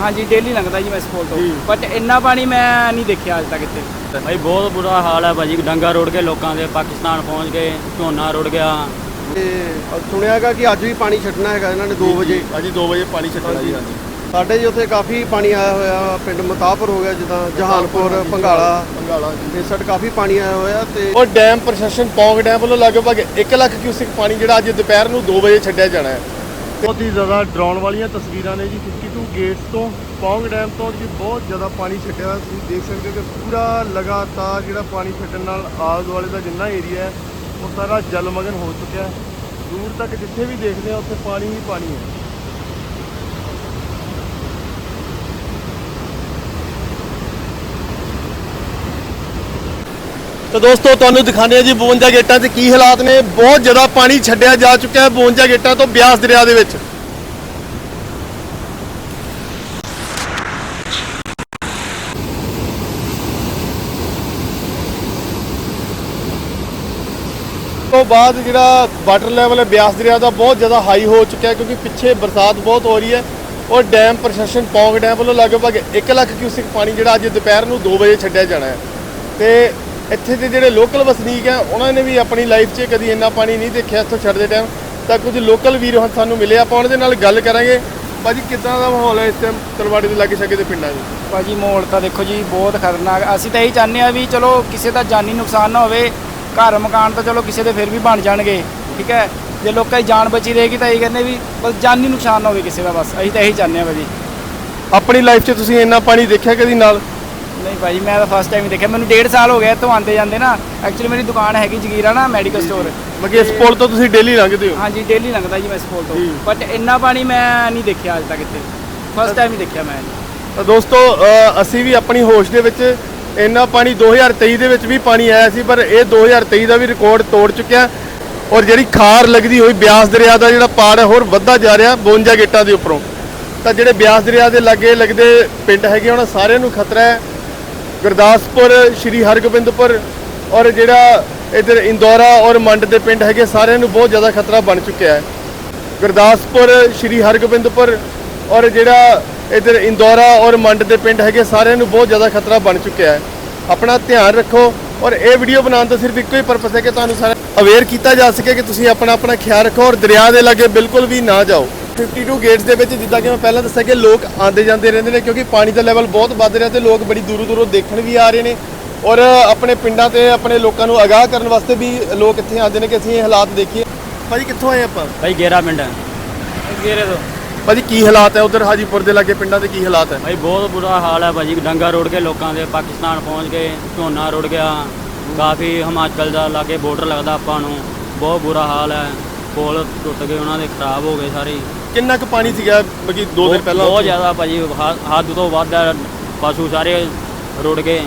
ਹਾਂਜੀ ਡੇਲੀ ਲੰਘਦਾ ਜੀ ਮੈਂ ਇਸ ਪੁਲ ਤੋਂ। ਬਟ ਇੰਨਾ ਪਾਣੀ ਮੈਂ ਨਹੀਂ ਦੇਖਿਆ ਅੱਜ ਤੱਕ ਇੱਥੇ। ਭਾਈ ਬਹੁਤ ਬੁਰਾ ਹਾਲ ਹੈ ਭਾਜੀ। ਡੰਗਾ ਰੋੜ ਕੇ ਲੋਕਾਂ ਦੇ ਪਾਕਿਸਤਾਨ ਪਹੁੰਚ ਗਏ ਝੋਨਾ ਰੁੜ ਗਿਆ। ਤੇ ਸੁਣਿਆਗਾ ਕਿ ਅੱਜ ਵੀ ਪਾਣੀ ਛੱਡਣਾ ਹੈਗਾ ਇਹਨਾਂ ਨੇ 2 ਵਜੇ। ਹਾਂਜੀ 2 ਵਜੇ ਪਾਣੀ ਛੱਡਣਾ ਜੀ ਹਾਂਜੀ। ਸਾਡੇ ਜੀ ਉੱਥੇ ਕਾਫੀ ਪਾਣੀ ਆਇਆ ਹੋਇਆ ਪਿੰਡ ਮਤਾਪੁਰ ਹੋ ਗਿਆ ਜਿੱਦਾਂ ਜਹਾਨਪੁਰ ਪੰਗਾਲਾ ਬੰਗਾਲਾ ਜੀ। ਤੇ ਸਾਡੇ ਕਾਫੀ ਪਾਣੀ ਆਇਆ ਹੋਇਆ ਤੇ ਉਹ ਡੈਮ ਪ੍ਰਸ਼ਾਸਨ ਪੌਂਗ ਡੈਮ ਵੱਲੋਂ ਲਗਭਗ 1 ਲੱਖ ਕਿਊਸਿਕ ਪਾਣੀ ਜਿਹੜਾ ਅੱਜ ਦੁਪਹਿਰ ਨੂੰ 2 ਵਜੇ ਛੱਡਿਆ ਜਾਣਾ ਹੈ। ਬਹੁਤ ਹੀ ਜ਼ਿਆਦਾ ਡਰਾਉਣ ਵਾਲੀਆਂ ਤਸਵੀਰਾਂ ਨੇ ਜੀ 52 ਗੇਟਸ ਤੋਂ, ਪੌਂਗ ਡੈਮ ਤੋਂ ਜੀ ਬਹੁਤ ਜ਼ਿਆਦਾ ਪਾਣੀ ਛੱਡਿਆ ਹੋਇਆ। ਤੁਸੀਂ ਦੇਖ ਸਕਦੇ ਹੋ ਕਿ ਪੂਰਾ ਲਗਾਤਾਰ ਜਿਹੜਾ ਪਾਣੀ ਛੱਡਣ ਨਾਲ ਆਲੇ ਦੁਆਲੇ ਦਾ ਜਿੰਨਾ ਏਰੀਆ ਹੈ, ਉਹ ਸਾਰਾ ਜਲਮਗਨ ਹੋ ਚੁੱਕਿਆ ਹੈ ਦੂਰ ਤੱਕ ਜਿੱਥੇ ਵੀ ਦੇਖਦੇ ਆ ਉੱਥੇ ਪਾਣੀ ਹੀ ਪਾਣੀ ਹੈ ਤਾਂ ਦੋਸਤੋ, ਤੁਹਾਨੂੰ ਦਿਖਾਉਂਦੇ ਆ ਜੀ 52 ਗੇਟਾਂ 'ਚ ਕੀ ਹਾਲਾਤ ਨੇ। ਬਹੁਤ ਜ਼ਿਆਦਾ ਪਾਣੀ ਛੱਡਿਆ ਜਾ ਚੁੱਕਿਆ ਹੈ 52 ਗੇਟਾਂ ਤੋਂ ਬਿਆਸ ਦਰਿਆ ਦੇ ਵਿੱਚ। ਤੋਂ ਬਾਅਦ ਜਿਹੜਾ ਵਾਟਰ ਲੈਵਲ ਹੈ ਬਿਆਸ ਦਰਿਆ ਦਾ ਬਹੁਤ ਜ਼ਿਆਦਾ ਹਾਈ ਹੋ ਚੁੱਕਿਆ ਹੈ ਕਿਉਂਕਿ ਪਿੱਛੇ ਬਰਸਾਤ ਬਹੁਤ ਹੋ ਰਹੀ ਹੈ ਔਰ ਡੈਮ ਪ੍ਰਸ਼ਾਸਨ ਪੌਂਗ ਡੈਮ ਵੱਲੋਂ ਲਗਭਗ 1 ਲੱਖ ਕਿਊਸਿਕ ਪਾਣੀ ਜਿਹੜਾ ਅੱਜ ਦੁਪਹਿਰ ਨੂੰ 2 ਵਜੇ ਛੱਡਿਆ ਜਾਣਾ ਹੈ। ਤੇ ਇੱਥੇ ਦੇ ਜਿਹੜੇ ਲੋਕਲ ਵਸਨੀਕ ਹੈ ਉਹਨਾਂ ਨੇ ਵੀ ਆਪਣੀ ਲਾਈਫ 'ਚ ਕਦੀ ਇੰਨਾ ਪਾਣੀ ਨਹੀਂ ਦੇਖਿਆ ਇੱਥੋਂ ਛੱਡਦੇ ਟਾਈਮ ਤਾਂ ਕੁਝ ਲੋਕਲ ਵੀਰ ਹੁਣ ਸਾਨੂੰ ਮਿਲੇ ਆਪਾਂ ਉਹਨਾਂ ਦੇ ਨਾਲ ਗੱਲ ਕਰਾਂਗੇ। ਭਾਜੀ ਕਿੱਦਾਂ ਦਾ ਮਾਹੌਲ ਹੈ ਇਸ ਟਾਈਮ ਤਲਵਾੜੀ ਦੇ ਲਾਗੇ ਛਾਗੇ ਦੇ ਪਿੰਡਾਂ 'ਚ ਭਾਜੀ ਮਾਹੌਲ ਤਾਂ ਦੇਖੋ ਜੀ ਬਹੁਤ ਖਤਰਨਾਕ। ਅਸੀਂ ਤਾਂ ਇਹੀ ਚਾਹੁੰਦੇ ਆ ਵੀ ਚਲੋ ਕਿਸੇ ਦਾ ਜਾਨੀ ਨੁਕਸਾਨ ਨਾ ਹੋਵੇ ਘਰ ਮਕਾਨ ਤਾਂ ਚਲੋ ਕਿਸੇ ਦੇ ਫਿਰ ਵੀ ਬਣ ਜਾਣਗੇ ਠੀਕ ਹੈ? ਜੇ ਲੋਕਾਂ ਦੀ ਜਾਨ ਬਚੀ ਰਹੇਗੀ ਤਾਂ ਇਹ ਕਹਿੰਦੇ ਵੀ ਬਸ ਜਾਨੀ ਨੁਕਸਾਨ ਨਾ ਹੋਵੇ ਕਿਸੇ ਦਾ ਬਸ। ਅਸੀਂ ਤਾਂ ਇਹੀ ਚਾਹੁੰਦੇ ਆ ਭਾਜੀ। ਆਪਣੀ ਲਾਈਫ 'ਚ ਤੁਸੀਂ ਇੰਨਾ ਪਾਣੀ ਦੇਖਿਆ ਕਦੀ ਨਾਲ? ਨਹੀਂ ਭਾਜੀ ਮੈਂ ਤਾਂ ਫਸਟ ਟਾਈਮ ਹੀ ਦੇਖਿਆ। ਮੈਨੂੰ ਡੇਢ ਸਾਲ ਹੋ ਗਿਆ ਇੱਥੋਂ ਆਉਂਦੇ ਜਾਂਦੇ ਨਾ। ਐਕਚੁਅਲੀ ਮੇਰੀ ਦੁਕਾਨ ਹੈਗੀ ਜਗੀਰਾ ਨਾ ਮੈਡੀਕਲ ਸਟੋਰ ਮਗੇ ਇਸ ਪੁਲ ਤੋਂ ਤੁਸੀਂ ਡੇਲੀ ਲੰਘਦੇ ਹੋ? ਹਾਂਜੀ ਡੇਲੀ ਲੰਘਦਾ ਜੀ ਮੈਂ ਇਸ ਪੁਲ ਤੋਂ। ਜੀ। ਬਟ ਇੰਨਾ ਪਾਣੀ ਮੈਂ ਨਹੀਂ ਦੇਖਿਆ ਅੱਜ ਤੱਕ ਇੱਥੇ। ਫਸਟ ਟਾਈਮ ਹੀ ਦੇਖਿਆ ਮੈਂ। ਤਾਂ ਦੋਸਤੋ ਅ, ਅਸੀਂ ਵੀ ਆਪਣੀ ਹੋਸ਼ ਦੇ ਵਿੱਚ ਇੰਨਾ ਪਾਣੀ 2023 ਦੇ ਵਿੱਚ ਵੀ ਪਾਣੀ ਆਇਆ ਸੀ ਪਰ ਇਹ 2023 ਦਾ ਵੀ ਰਿਕਾਰਡ ਤੋੜ ਚੁੱਕਿਆ। ਔਰ ਜਿਹੜੀ ਖਾਰ ਲੱਗਦੀ ਹੋਈ ਬਿਆਸ ਦਰਿਆ ਦਾ ਜਿਹੜਾ ਪਾੜ ਹੈ ਹੋਰ ਵੱਧਦਾ ਜਾ ਰਿਹਾ 52 ਗੇਟਾਂ ਦੇ ਉੱਪਰੋਂ। ਤਾਂ ਜਿਹੜੇ ਬਿਆਸ ਦਰਿਆ ਦੇ ਲਾਗੇ ਲੱਗਦੇ ਪਿੰਡ ਹੈਗੇ ਉਹਨਾਂ ਸਾਰਿਆਂ ਨੂੰ ਖਤਰਾ ਹੈ। ਗੁਰਦਾਸਪੁਰ, ਸ਼੍ਰੀ ਹਰਗੋਬਿੰਦਪੁਰ ਔਰ ਜਿਹੜਾ ਇਧਰ ਇੰਦੌਰਾ ਔਰ ਮੰਡ ਦੇ ਪਿੰਡ ਹੈਗੇ, ਸਾਰਿਆਂ ਨੂੰ ਬਹੁਤ ਜ਼ਿਆਦਾ ਖਤਰਾ ਬਣ ਚੁੱਕਿਆ ਹੈ। ਗੁਰਦਾਸਪੁਰ, ਸ਼੍ਰੀ ਹਰਗੋਬਿੰਦਪੁਰ ਔਰ ਜਿਹੜਾ ਇਧਰ ਇੰਦੌਰਾ ਔਰ ਮੰਡ ਦੇ ਪਿੰਡ ਹੈਗੇ, ਸਾਰਿਆਂ ਨੂੰ ਬਹੁਤ ਜ਼ਿਆਦਾ ਖਤਰਾ ਬਣ ਚੁੱਕਿਆ ਹੈ। ਆਪਣਾ ਧਿਆਨ ਰੱਖੋ ਔਰ ਇਹ ਵੀਡੀਓ ਬਣਾਉਣ ਦਾ ਸਿਰਫ ਇੱਕੋ ਹੀ ਪਰਪਸ ਹੈ ਕਿ ਤੁਹਾਨੂੰ ਸਾਰਾ ਅਵੇਅਰ ਕੀਤਾ ਜਾ ਸਕੇ ਕਿ ਤੁਸੀਂ ਆਪਣਾ ਆਪਣਾ ਖਿਆਲ ਰੱਖੋ ਔਰ ਦਰਿਆ ਦੇ ਲਾਗੇ ਬਿਲਕੁਲ ਵੀ ਨਾ ਜਾਓ। 52 ਗੇਟਸ ਦੇ ਵਿੱਚ ਜਿੱਦਾਂ ਕਿ ਮੈਂ ਪਹਿਲਾਂ ਦੱਸਿਆ ਕਿ ਲੋਕ ਆਉਂਦੇ ਜਾਂਦੇ ਰਹਿੰਦੇ ਨੇ ਕਿਉਂਕਿ ਪਾਣੀ ਦਾ ਲੈਵਲ ਬਹੁਤ ਵੱਧ ਰਿਹਾ ਤੇ ਲੋਕ ਬੜੀ ਦੂਰੋਂ ਦੂਰੋਂ ਦੇਖਣ ਵੀ ਆ ਰਹੇ ਨੇ। ਔਰ ਆਪਣੇ ਪਿੰਡਾਂ ਤੇ ਆਪਣੇ ਲੋਕਾਂ ਨੂੰ ਅਗਾਹ ਕਰਨ ਵਾਸਤੇ ਵੀ ਲੋਕ ਇੱਥੇ ਆਉਂਦੇ ਨੇ ਕਿ ਅਸੀਂ ਇਹ ਹਾਲਾਤ ਦੇਖੀਏ। ਭਾਜੀ ਕਿੱਥੋਂ ਆਏ ਆਪਾਂ? ਭਾਈ ਗੇਰਾ ਪਿੰਡ ਹੈ ਗੇਰੇ ਤੋਂ। ਭਾਜੀ ਕੀ ਹਾਲਾਤ ਹੈ ਉਧਰ ਹਾਜੀਪੁਰ ਦੇ ਲਾਗੇ ਪਿੰਡਾਂ ਦੇ ਕੀ ਹਾਲਾਤ ਹੈ? ਭਾਈ ਬਹੁਤ ਬੁਰਾ ਹਾਲ ਹੈ ਭਾਜੀ। ਡੰਗਾ ਰੋੜ ਕੇ ਲੋਕਾਂ ਦੇ ਪਾਕਿਸਤਾਨ ਪਹੁੰਚ ਗਏ ਝੋਨਾ ਰੁੜ ਗਿਆ। ਕਾਫੀ ਹਿਮਾਚਲ ਦਾ ਲਾਗੇ ਬਾਰਡਰ ਲੱਗਦਾ ਆਪਾਂ ਨੂੰ। ਬਹੁਤ ਬੁਰਾ ਹਾਲ ਹੈ। ਪੁਲ ਟੁੱਟ ਗਏ ਉਹਨਾਂ ਦੇ ਖਰਾਬ ਹੋ ਗਏ ਸਾਰੇ। ਕਿੰਨਾ ਕੁ ਪਾਣੀ ਸੀਗਾ ਬਕੀ 2 ਦਿਨ ਪਹਿਲਾਂ ਬਹੁਤ ਉੱਥੇ? ਜ਼ਿਆਦਾ ਭਾਜੀ ਹ- ਹੱਦ ਤੋਂ ਵੱਧ ਹੈ ਪਸ਼ੂ ਸਾਰੇ ਰੁੜ ਗਏ।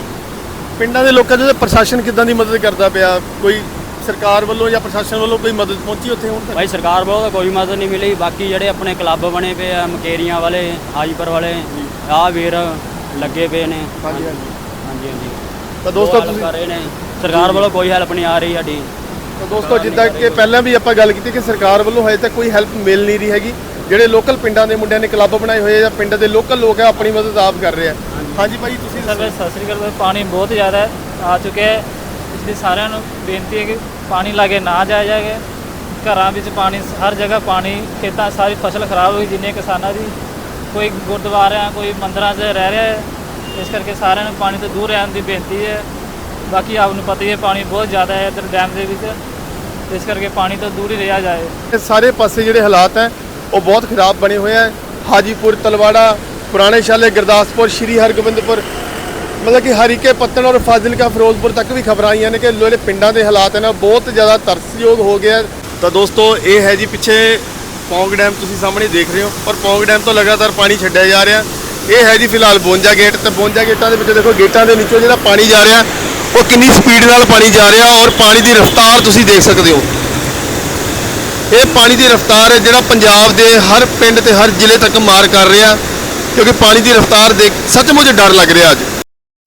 ਪਿੰਡਾਂ ਦੇ ਲੋਕਾਂ ਦੇ ਪ੍ਰਸ਼ਾਸਨ ਕਿੱਦਾਂ ਦੀ ਮਦਦ ਕਰਦਾ ਪਿਆ? ਕੋਈ ਸਰਕਾਰ ਵੱਲੋਂ ਜਾਂ ਪ੍ਰਸ਼ਾਸਨ ਵੱਲੋਂ ਕੋਈ ਮਦਦ ਪਹੁੰਚੀ ਉੱਥੇ ਹੁਣ ਤੱਕ? ਭਾਈ ਸਰਕਾਰ ਵੱਲੋਂ ਤਾਂ ਕੋਈ ਮਦਦ ਨਹੀਂ ਮਿਲੀ। ਬਾਕੀ ਜਿਹੜੇ ਆਪਣੇ ਕਲੱਬ ਬਣੇ ਪਏ ਆ ਮਕੇਰੀਆਂ ਵਾਲੇ ਹਾਜੀਪੁਰ ਵਾਲੇ ਆਹ ਵੀਰ ਲੱਗੇ ਪਏ ਨੇ। ਹਾਂਜੀ ਹਾਂਜੀ। ਹਾਂਜੀ ਹਾਂਜੀ। ਤਾਂ ਦੋਸਤੋ ਉਹ help ਤੁਸੀਂ ਕਰ ਰਹੇ ਨੇ। ਸਰਕਾਰ ਵੱਲੋਂ ਕੋਈ ਹੈਲਪ ਨਹੀਂ ਆ ਰਹੀ ਸਾਡੀ। ਤਾਂ ਦੋਸਤੋ ਜਿੱਦਾਂ ਕਿ ਪਹਿਲਾਂ ਵੀ ਆਪਾਂ ਗੱਲ ਕੀਤੀ ਕਿ ਸਰਕਾਰ ਵੱਲੋਂ ਹਜੇ ਤੱਕ ਕੋਈ ਹੈਲਪ ਮਿਲ ਨਹੀਂ ਰਹੀ ਹੈਗੀ। ਜਿਹੜੇ ਲੋਕਲ ਪਿੰਡਾਂ ਦੇ ਮੁੰਡਿਆਂ ਨੇ ਕਲੱਬ ਬਣਾਏ ਹੋਏ ਆ ਜਾਂ ਪਿੰਡ ਦੇ ਲੋਕਲ ਲੋਕ ਆ ਆਪਣੀ ਮਦਦ ਆਪ ਕਰ ਰਹੇ ਆ। ਹਾਂਜੀ ਭਾਈ ਤੁਸੀਂ ਸਰ ਦੱਸੋ। ਸਤਿ ਸ੍ਰੀ ਅਕਾਲ ਪਾਣੀ ਬਹੁਤ ਜ਼ਿਆਦਾ ਆ ਚੁੱਕਿਆ ਹੈ। ਇਸ ਲਈ ਸਾਰਿਆਂ ਨੂੰ ਬੇਨਤੀ ਹੈ ਕਿ ਪਾਣੀ ਲਾਗੇ ਨਾ ਜਾਇਆ ਜਾਏ ਘਰਾਂ ਵਿੱਚ ਪਾਣੀ ਹਰ ਜਗ੍ਹਾ ਪਾਣੀ ਖੇਤਾਂ ਸਾਰੀ ਫਸਲ ਖਰਾਬ ਹੋਈ ਜਿੰਨੇ ਕਿਸਾਨਾਂ ਦੀ ਕੋਈ ਗੁਰਦੁਆਰਿਆਂ ਕੋਈ ਮੰਦਰਾਂ 'ਚ ਰਹਿ ਰਿਹਾ ਹੈ। ਇਸ ਕਰਕੇ ਸਾਰਿਆਂ ਨੂੰ ਪਾਣੀ ਤੋਂ ਦੂਰ ਰਹਿਣ ਦੀ ਬੇਨਤੀ ਹੈ। ਬਾਕੀ ਆਪ ਨੂੰ ਪਤਾ ਹੀ ਹੈ ਪਾਣੀ ਬਹੁਤ ਜ਼ਿਆਦਾ ਹੈ ਇੱਧਰ ਡੈਮ ਦੇ ਵਿੱਚ। ਇਸ ਕਰਕੇ ਪਾਣੀ ਤੋਂ ਦੂਰ ਹੀ ਰਿਹਾ ਜਾਏ। ਸਾਰੇ ਪਾਸੇ ਜਿਹੜੇ ਹਾਲਾਤ ਹੈ ਉਹ ਬਹੁਤ ਖਰਾਬ ਬਣੇ ਹੋਏ ਆ। ਹਾਜੀਪੁਰ, ਤਲਵਾੜਾ, ਪੁਰਾਣੇ ਸ਼ਾਲੇ, ਗੁਰਦਾਸਪੁਰ, ਸ਼੍ਰੀ ਹਰਗੋਬਿੰਦਪੁਰ। ਮਤਲਬ ਕਿ ਹਰੀਕੇ, ਪੱਤਣ ਔਰ ਫਾਜ਼ਿਲਕਾ, ਫਿਰੋਜ਼ਪੁਰ ਤੱਕ ਵੀ ਖਬਰਾਂ ਆਈਆਂ ਨੇ ਕਿ ਜਿਹੜੇ ਪਿੰਡਾਂ ਦੇ ਹਾਲਾਤ ਹੈ ਨਾ, ਬਹੁਤ ਜ਼ਿਆਦਾ ਤਰਸਯੋਗ ਹੋ ਗਿਆ ਤਾਂ ਦੋਸਤੋ, ਇਹ ਹੈ ਜੀ ਪਿੱਛੇ ਪੌਂਗ ਡੈਮ ਤੁਸੀਂ ਸਾਹਮਣੇ ਦੇਖ ਰਹੇ ਹੋ ਔਰ ਪੌਂਗ ਡੈਮ ਤੋਂ ਲਗਾਤਾਰ ਪਾਣੀ ਛੱਡਿਆ ਜਾ ਰਿਹਾ। ਇਹ ਹੈ ਜੀ ਫਿਲਹਾਲ 52 ਗੇਟ, ਤੇ 52 ਗੇਟਾਂ ਦੇ ਵਿੱਚ ਦੇਖੋ, ਗੇਟਾਂ ਦੇ ਵਿੱਚੋਂ ਜਿਹੜਾ ਪਾਣੀ ਜਾ ਰਿਹਾ, ਉਹ ਕਿੰਨੀ ਸਪੀਡ ਨਾਲ ਪਾਣੀ ਜਾ ਰਿਹਾ ਔਰ ਪਾਣੀ ਦੀ ਰਫ਼ਤਾਰ ਤੁਸੀਂ ਦੇਖ ਸਕਦੇ ਹੋ। ਇਹ ਪਾਣੀ ਦੀ ਰਫ਼ਤਾਰ ਹੈ ਜਿਹੜਾ ਪੰਜਾਬ ਦੇ ਹਰ ਪਿੰਡ ਤੇ ਹਰ ਜ਼ਿਲ੍ਹੇ ਤੱਕ ਮਾਰ ਕਰ ਰਿਹਾ, ਕਿਉਂਕਿ ਪਾਣੀ ਦੀ ਰਫ਼ਤਾਰ ਦੇਖ ਸੱਚਮੁੱਚ ਡਰ ਲੱਗ ਰਿਹਾ ਅੱਜ।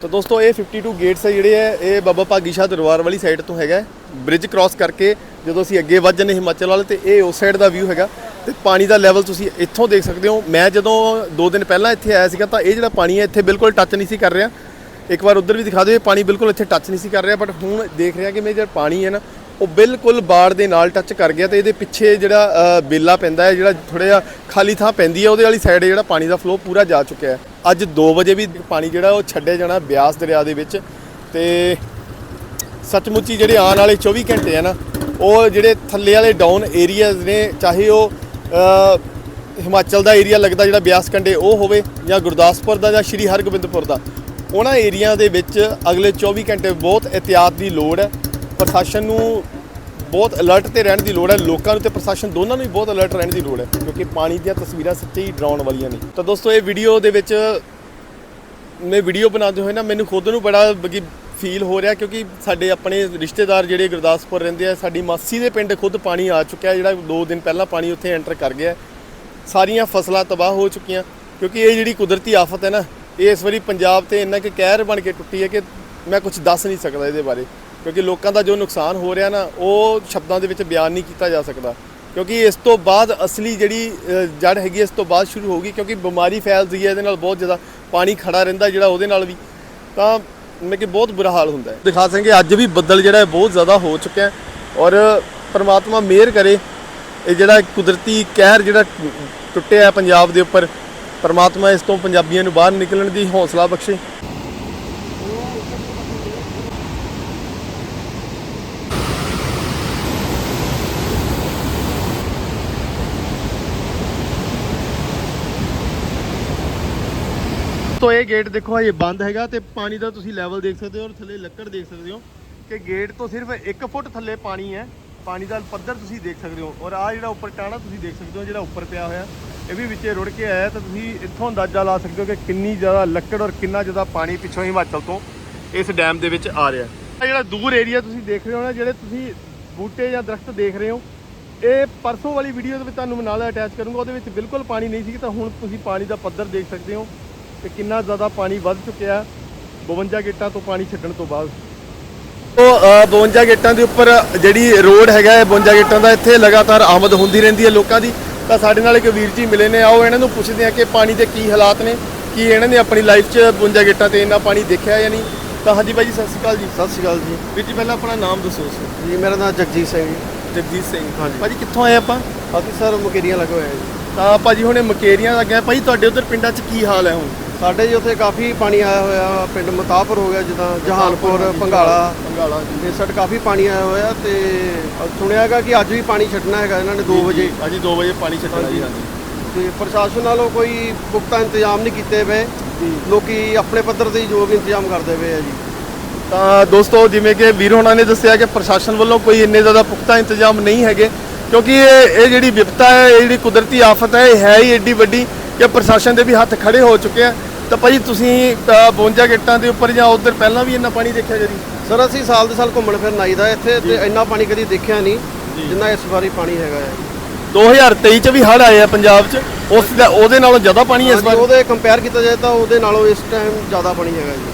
ਤਾਂ ਦੋਸਤੋ, ਇਹ 52 ਗੇਟਸ ਹੈ ਜਿਹੜੇ ਹੈ ਇਹ ਬਾਬਾ ਭਾਗੀ ਸ਼ਾਹ ਦਰਬਾਰ ਵਾਲੀ ਸਾਈਡ ਤੋਂ ਹੈਗਾ ਬ੍ਰਿਜ ਕ੍ਰਾਸ ਕਰਕੇ ਜਦੋਂ ਅਸੀਂ ਅੱਗੇ ਵੱਧ ਜਾਂਦੇ ਹਿਮਾਚਲ ਵੱਲ, ਤੇ ਇਹ ਉਸ ਸਾਈਡ ਦਾ ਵਿਊ ਹੈਗਾ। ਤੇ ਪਾਣੀ ਦਾ ਲੈਵਲ ਤੁਸੀਂ ਇੱਥੋਂ ਦੇਖ ਸਕਦੇ ਹੋ। ਮੈਂ ਜਦੋਂ 2 ਦਿਨ ਪਹਿਲਾਂ ਇੱਥੇ ਆਇਆ ਸੀਗਾ, ਤਾਂ ਇਹ ਜਿਹੜਾ ਪਾਣੀ ਹੈ, ਇੱਥੇ ਬਿਲਕੁਲ ਟੱਚ ਨਹੀਂ ਸੀ ਕਰ ਰਿਹਾ। ਇੱਕ ਵਾਰ ਉਧਰ ਵੀ ਦਿਖਾ ਦਿਓ, ਇਹ ਪਾਣੀ ਬਿਲਕੁਲ ਇੱਥੇ ਟੱਚ ਨਹੀਂ ਸੀ ਕਰ ਰਿਹਾ ਬਟ ਹੁਣ ਦੇਖ ਰਿਹਾ ਕਿ ਮੈਂ ਜਿਹੜਾ ਪਾਣੀ ਹੈ ਨਾ ਉਹ ਬਿਲਕੁਲ ਬਾੜ ਦੇ ਨਾਲ ਟੱਚ ਕਰ ਗਿਆ ਤੇ ਇਹਦੇ ਪਿੱਛੇ ਜਿਹੜਾ ਅ, ਬੇਲਾ ਪੈਂਦਾ ਹੈ ਜਿਹੜਾ ਥੋੜਾ ਜਿਹਾ ਖਾਲੀ ਥਾਂ ਪੈਂਦੀ ਹੈ ਉਹਦੇ ਵਾਲੀ ਸਾਈਡ ਜਿਹੜਾ ਪਾਣੀ ਦਾ ਫਲੋ ਪੂਰਾ ਜਾ ਚੁੱਕਿਆ ਹੈ। ਅੱਜ 2 ਵਜੇ ਵੀ ਪਾਣੀ ਜਿਹੜਾ ਉਹ ਛੱਡਿਆ ਜਾਣਾ ਬਿਆਸ ਦਰਿਆ ਦੇ ਵਿੱਚ ਤੇ ਸੱਚਮੁੱਚ ਹੀ ਜਿਹੜੇ ਆਉਣ ਵਾਲੇ 24 ਘੰਟੇ ਆ ਨਾ ਉਹ ਜਿਹੜੇ ਥੱਲੇ ਵਾਲੇ ਡਾਊਨ ਏਰੀਆਜ਼ ਨੇ ਚਾਹੇ ਉਹ ਹਿਮਾਚਲ ਦਾ ਏਰੀਆ ਲੱਗਦਾ ਜਿਹੜਾ ਬਿਆਸ ਕੰਢੇ ਉਹ ਹੋਵੇ ਜਾਂ ਗੁਰਦਾਸਪੁਰ ਦਾ ਜਾਂ ਸ਼੍ਰੀ ਹਰਗੋਬਿੰਦਪੁਰ ਦਾ ਉਹਨਾਂ ਏਰੀਆ ਦੇ ਵਿੱਚ ਅਗਲੇ 24 ਘੰਟੇ ਬਹੁਤ ਇhtiyਾਤ ਦੀ ਲੋੜ ਹੈ। ਪ੍ਰਸ਼ਾਸਨ ਨੂੰ ਬਹੁਤ ਅਲਰਟ ਤੇ ਰਹਿਣ ਦੀ ਲੋੜ ਹੈ। ਲੋਕਾਂ ਨੂੰ ਤੇ ਪ੍ਰਸ਼ਾਸਨ ਦੋਨਾਂ ਨੂੰ ਵੀ ਬਹੁਤ ਅਲਰਟ ਰਹਿਣ ਦੀ ਲੋੜ ਹੈ, ਕਿਉਂਕਿ ਪਾਣੀ ਦੀਆਂ ਤਸਵੀਰਾਂ ਸੱਚੀ ਹੀ ਡਰਾਉਣ ਵਾਲੀਆਂ ਨੇ। ਤਾਂ ਦੋਸਤੋ, ਇਹ ਵੀਡੀਓ ਦੇ ਵਿੱਚ ਮੈਂ ਵੀਡੀਓ ਬਣਾਉਂਦੇ ਹੋਏ ਨਾ, ਮੈਨੂੰ ਖੁਦ ਨੂੰ ਬੜਾ ਬਗੀ ਫੀਲ ਹੋ ਰਿਹਾ, ਕਿਉਂਕਿ ਸਾਡੇ ਆਪਣੇ ਰਿਸ਼ਤੇਦਾਰ ਜਿਹੜੇ ਗੁਰਦਾਸਪੁਰ ਰਹਿੰਦੇ ਆ, ਸਾਡੀ ਮਾਸੀ ਦੇ ਪਿੰਡ ਖੁਦ ਪਾਣੀ ਆ ਚੁੱਕਿਆ ਜਿਹੜਾ 2 ਦਿਨ ਪਹਿਲਾਂ ਪਾਣੀ ਉੱਥੇ ਐਂਟਰ ਕਰ ਗਿਆ ਸਾਰੀਆਂ ਫਸਲਾਂ ਤਬਾਹ ਹੋ ਚੁੱਕੀਆਂ, ਕਿਉਂਕਿ ਇਹ ਜਿਹੜੀ ਕੁਦਰਤੀ ਆਫਤ ਹੈ ਨਾ, ਇਹ ਇਸ ਵਾਰੀ ਪੰਜਾਬ ਤੇ ਇੰਨਾ ਕਿ ਕਹਿਰ ਬਣ ਕੇ ਟੁੱਟੀ ਹੈ ਕਿ ਮੈਂ ਕੁਝ ਦੱਸ ਨਹੀਂ ਸਕਦਾ ਇਹਦੇ ਬਾਰੇ। ਕਿਉਂਕਿ ਲੋਕਾਂ ਦਾ ਜੋ ਨੁਕਸਾਨ ਹੋ ਰਿਹਾ ਨਾ, ਉਹ ਸ਼ਬਦਾਂ ਦੇ ਵਿੱਚ ਬਿਆਨ ਨਹੀਂ ਕੀਤਾ ਜਾ ਸਕਦਾ। ਕਿਉਂਕਿ ਇਸ ਤੋਂ ਬਾਅਦ ਅਸਲੀ ਜਿਹੜੀ ਜੜ ਹੈਗੀ ਇਸ ਤੋਂ ਬਾਅਦ ਸ਼ੁਰੂ ਹੋਗੀ ਕਿਉਂਕਿ ਬਿਮਾਰੀ ਫੈਲਦੀ ਹੈ, ਇਹਦੇ ਨਾਲ ਬਹੁਤ ਜ਼ਿਆਦਾ ਪਾਣੀ ਖੜਾ ਰਹਿੰਦਾ ਜਿਹੜਾ ਉਹਦੇ ਨਾਲ ਵੀ। ਤਾਂ ਮੈਂ ਕਿ ਬਹੁਤ ਬੁਰਾ ਹਾਲ ਹੁੰਦਾ ਹੈ। ਦਿਖਾ ਸਕਾਂਗੇ ਅੱਜ ਵੀ ਬੱਦਲ ਜਿਹੜਾ ਬਹੁਤ ਜ਼ਿਆਦਾ ਹੋ ਚੁੱਕਿਆ ਹੈ ਔਰ ਪਰਮਾਤਮਾ ਮਿਹਰ ਕਰੇ। ਇਹ ਜਿਹੜਾ ਕੁਦਰਤੀ ਕਹਿਰ ਜਿਹੜਾ ਟੁੱਟਿਆ ਪੰਜਾਬ ਦੇ ਉੱਪਰ, ਪਰਮਾਤਮਾ ਇਸ ਤੋਂ ਪੰਜਾਬੀਆਂ ਨੂੰ ਬਾਹਰ ਨਿਕਲਣ ਦੀ ਹੌਸਲਾ ਬਖਸ਼ੇ। ਤੋ ਇਹ ਗੇਟ ਦੇਖੋ, ਹਜੇ ਬੰਦ ਹੈਗਾ ਤੇ ਪਾਣੀ ਦਾ ਤੁਸੀਂ ਲੈਵਲ ਦੇਖ ਸਕਦੇ ਹੋ ਔਰ ਥੱਲੇ ਲੱਕੜ ਦੇਖ ਸਕਦੇ ਹੋ ਕਿ ਗੇਟ ਤੋਂ ਸਿਰਫ 1 ਫੁੱਟ ਥੱਲੇ ਪਾਣੀ ਹੈ। ਪਾਣੀ ਦਾ ਪੱਧਰ ਤੁਸੀਂ ਦੇਖ ਸਕਦੇ ਹੋ ਔਰ ਆ ਜਿਹੜਾ ਉੱਪਰ ਟਾਣਾ ਤੁਸੀਂ ਦੇਖ ਸਕਦੇ ਹੋ, ਜਿਹੜਾ ਉੱਪਰ ਪਿਆ ਹੋਇਆ, ਇਹ ਵੀ ਵਿੱਚੇ ਰੁੜ ਕੇ ਆਇਆ ਤਾਂ ਤੁਸੀਂ ਇੱਥੋਂ ਅੰਦਾਜ਼ਾ ਲਾ ਸਕਦੇ ਹੋ ਕਿ ਕਿੰਨੀ ਜ਼ਿਆਦਾ ਲੱਕੜ ਔਰ ਕਿੰਨਾ ਜ਼ਿਆਦਾ ਪਾਣੀ ਪਿੱਛੋਂ ਹਿਮਾਚਲ ਤੋਂ ਇਸ ਡੈਮ ਦੇ ਵਿੱਚ ਆ ਰਿਹਾ ਇਹ ਜਿਹੜਾ ਦੂਰ ਏਰੀਆ ਤੁਸੀਂ ਦੇਖ ਰਹੇ ਹੋ ਨਾ, ਜਿਹੜੇ ਤੁਸੀਂ ਬੂਟੇ ਜਾਂ ਦਰਖਤ ਦੇਖ ਰਹੇ ਹੋ, ਇਹ ਪਰਸੋਂ ਵਾਲੀ ਵੀਡੀਓ ਦੇ ਵਿੱਚ ਤੁਹਾਨੂੰ ਮੈਂ ਨਾਲ ਅਟੈਚ ਕਰੂੰਗਾ। ਉਹਦੇ ਵਿੱਚ ਬਿਲਕੁਲ ਪਾਣੀ ਨਹੀਂ ਸੀ, ਤਾਂ ਹੁਣ ਤੁਸੀਂ ਪਾਣੀ ਦਾ ਪੱਧਰ ਦੇਖ ਸਕਦੇ ਹੋ। ਕਿ ਕਿੰਨਾ ਜ਼ਿਆਦਾ ਪਾਣੀ ਵੱਧ ਚੁੱਕਿਆ ਹੈ। 52 ਗੇਟਾਂ ਤੋਂ ਪਾਣੀ ਛੱਡਣ ਤੋਂ ਬਾਅਦ। ਉਹ 52 ਗੇਟਾਂ ਦੇ ਉੱਪਰ ਜਿਹੜੀ ਰੋਡ ਹੈਗਾ ਹੈ 52 ਗੇਟਾਂ ਦਾ ਇੱਥੇ ਲਗਾਤਾਰ ਆਮਦ ਹੁੰਦੀ ਰਹਿੰਦੀ ਹੈ ਲੋਕਾਂ ਦੀ। ਤਾਂ ਸਾਡੇ ਨਾਲ ਇੱਕ ਵੀਰ ਜੀ ਮਿਲੇ ਨੇ ਆਓ ਇਹਨਾਂ ਨੂੰ ਪੁੱਛਦੇ ਆ ਕਿ ਪਾਣੀ ਦੇ ਕੀ ਹਾਲਾਤ ਨੇ ਕੀ ਇਹਨਾਂ ਨੇ ਆਪਣੀ ਲਾਈਫ 'ਚ 52 ਗੇਟਾਂ ਤੇ ਇੰਨਾ ਪਾਣੀ ਦੇਖਿਆ ਜਾਂ ਨਹੀਂ। ਤਾਂ ਹਾਂਜੀ ਬਾਈ ਜੀ ਸਤਿ ਸ਼੍ਰੀ ਅਕਾਲ ਜੀ। ਸਤਿ ਸ਼੍ਰੀ ਅਕਾਲ ਜੀ। ਵੀਰ ਜੀ ਪਹਿਲਾਂ ਆਪਣਾ ਨਾਮ ਦੱਸੋ ਸਰ ਜੀ ਮੇਰਾ ਨਾਮ ਜਗਜੀਤ ਸਿੰਘ ਜੀ। ਜਗਜੀਤ ਸਿੰਘ। ਹਾਂਜੀ। ਭਾਜੀ ਕਿੱਥੋਂ ਆਏ ਆਪਾਂ? ਅਸੀਂ ਸਰ ਮੁਕੇਰੀਆਂ ਲੱਗੇ ਹੋਏ ਆ ਜੀ। ਤਾਂ ਭਾਜੀ ਹੁਣੇ ਮਕੇਰੀਆਂ ਲੱਗੇ ਆ ਭਾਈ ਤੁਹਾਡੇ ਉਧਰ ਪਿੰਡਾਂ 'ਚ ਕੀ ਹਾਲ ਹੈ ਹੁਣ? ਸਾਡੇ ਜੀ ਉੱਥੇ ਕਾਫੀ ਪਾਣੀ ਆਇਆ ਹੋਇਆ ਪਿੰਡ ਮਤਾਪੁਰ ਹੋ ਗਿਆ ਜਿੱਦਾਂ ਜਹਾਨਪੁਰ ਪੰਗਾਲਾ। ਪੰਗਾਲਾ ਜੀ ਇਹ ਸਾਡੇ ਕਾਫੀ ਪਾਣੀ ਆਇਆ ਹੋਇਆ ਤੇ ਸੁਣਿਆਗਾ ਕਿ ਅੱਜ ਵੀ ਪਾਣੀ ਛੱਡਣਾ ਹੈਗਾ ਇਹਨਾਂ ਨੇ 2 ਵਜੇ। ਹਾਂਜੀ 2 ਵਜੇ ਪਾਣੀ ਛੱਡਣਾ ਜੀ ਹਾਂਜੀ। ਤੇ ਪ੍ਰਸ਼ਾਸਨ ਵੱਲੋਂ ਕੋਈ ਪੁਖਤਾ ਇੰਤਜ਼ਾਮ ਨਹੀਂ ਕੀਤੇ ਪਏ। ਲੋਕੀ ਆਪਣੇ ਪੱਧਰ ਤੇ ਜੋ ਵੀ ਇੰਤਜ਼ਾਮ ਕਰਦੇ ਪਏ ਆ ਜੀ। ਤਾਂ ਦੋਸਤੋ ਜਿਵੇਂ ਕਿ ਵੀਰ ਹੋਣਾ ਨੇ ਦੱਸਿਆ ਕਿ ਪ੍ਰਸ਼ਾਸਨ ਵੱਲੋਂ ਕੋਈ ਇੰਨੇ ਜ਼ਿਆਦਾ ਪੁਖਤਾ ਇੰਤਜ਼ਾਮ ਨਹੀਂ ਹੈਗੇ ਕਿਉਂਕਿ ਇਹ ਇਹ ਜਿਹੜੀ ਵਿਪਤਾ ਹੈ ਇਹ ਜਿਹੜੀ ਕੁਦਰਤੀ ਆਫਤ ਹੈ ਇਹ ਹੈ ਹੀ ਏਡੀ ਵੱਡੀ ਕਿ ਪ੍ਰਸ਼ਾਸਨ ਦੇ ਵੀ ਹੱਥ ਖੜੇ ਹੋ ਚੁੱਕੇ ਆ। ਤਾਂ ਭਾਜੀ ਤੁਸੀਂ ਅ, 52 ਗੇਟਾਂ ਦੇ ਉੱਪਰ ਜਾਂ ਉਧਰ ਪਹਿਲਾਂ ਵੀ ਇੰਨਾ ਪਾਣੀ ਦੇਖਿਆ ਜੀ ਸਰ ਅਸੀਂ ਸਾਲ ਦੇ ਸਾਲ ਘੁੰਮਣ ਫਿਰਨ ਆਈਦਾ ਇੱਥੇ ਤੇ ਇੰਨਾ ਪਾਣੀ ਕਦੀ ਦੇਖਿਆ ਨਹੀਂ ਜਿੰਨਾ ਇਸ ਵਾਰੀ ਪਾਣੀ ਹੈਗਾ ਹੈ। 2023 ਚ ਵੀ ਹੜ੍ਹ ਆਏ ਆ ਪੰਜਾਬ 'ਚ ਉਸ ਦਾ ਉਹਦੇ ਨਾਲੋਂ ਜ਼ਿਆਦਾ ਪਾਣੀ ਇਸ ਵਾਰ? ਉਹਦੇ ਕੰਪੇਅਰ ਕੀਤਾ ਜਾਏ ਤਾਂ ਉਹਦੇ ਨਾਲੋਂ ਇਸ ਟਾਈਮ ਜ਼ਿਆਦਾ ਪਾਣੀ ਹੈਗਾ ਜੀ।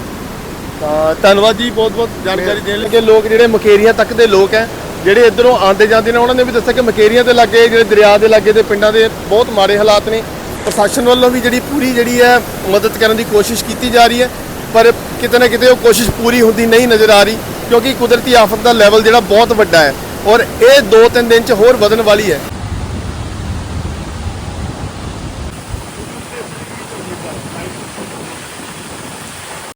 ਤਾਂ ਧੰਨਵਾਦ ਜੀ ਬਹੁਤ ਬਹੁਤ ਜਾਣਕਾਰੀ ਦੇਣ ਲਈ ਕਿ ਲੋਕ ਜਿਹੜੇ ਮਕੇਰੀਆਂ ਤੱਕ ਦੇ ਲੋਕ ਹੈ ਜਿਹੜੇ ਇਧਰੋਂ ਆਉਂਦੇ ਜਾਂਦੇ ਨੇ ਉਹਨਾਂ ਨੇ ਵੀ ਦੱਸਿਆ ਕਿ ਮਕੇਰੀਆਂ ਦੇ ਲਾਗੇ ਜਿਹੜੇ ਦਰਿਆ ਦੇ ਲਾਗੇ ਦੇ ਪਿੰਡਾਂ ਦੇ ਬਹੁਤ ਮਾੜੇ ਹਾਲਾਤ ਨੇ। ਪ੍ਰਸ਼ਾਸਨ ਵੱਲੋਂ ਵੀ ਜਿਹੜੀ ਪੂਰੀ ਜਿਹੜੀ ਹੈ ਮਦਦ ਕਰਨ ਦੀ ਕੋਸ਼ਿਸ਼ ਕੀਤੀ ਜਾ ਰਹੀ ਹੈ, ਪਰ ਕਿਤੇ ਨਾ ਕਿਤੇ ਉਹ ਕੋਸ਼ਿਸ਼ ਪੂਰੀ ਹੁੰਦੀ ਨਹੀਂ ਨਜ਼ਰ ਆ ਰਹੀ, ਕਿਉਂਕਿ ਕੁਦਰਤੀ ਆਫਤ ਦਾ ਲੈਵਲ ਜਿਹੜਾ ਬਹੁਤ ਵੱਡਾ ਹੈ ਔਰ ਇਹ 2-3 ਦਿਨ ਚ ਹੋਰ ਵਧਣ ਵਾਲੀ ਹੈ।